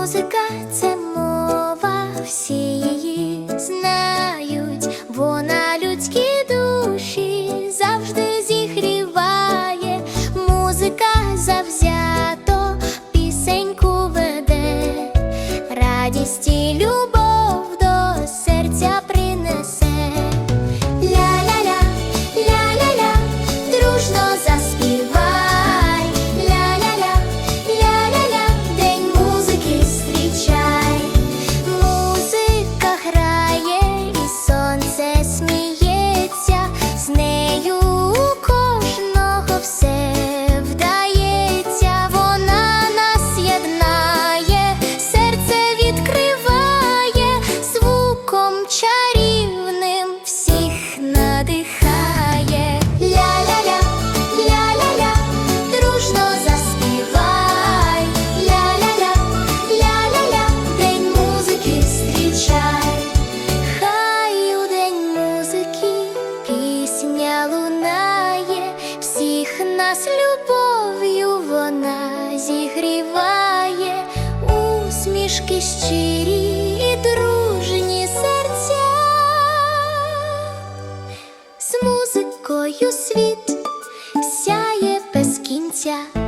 Музика це мова всі її. з любов'ю вона зігріває усмішки щирі і дружні серця, з музикою світ сяє без кінця.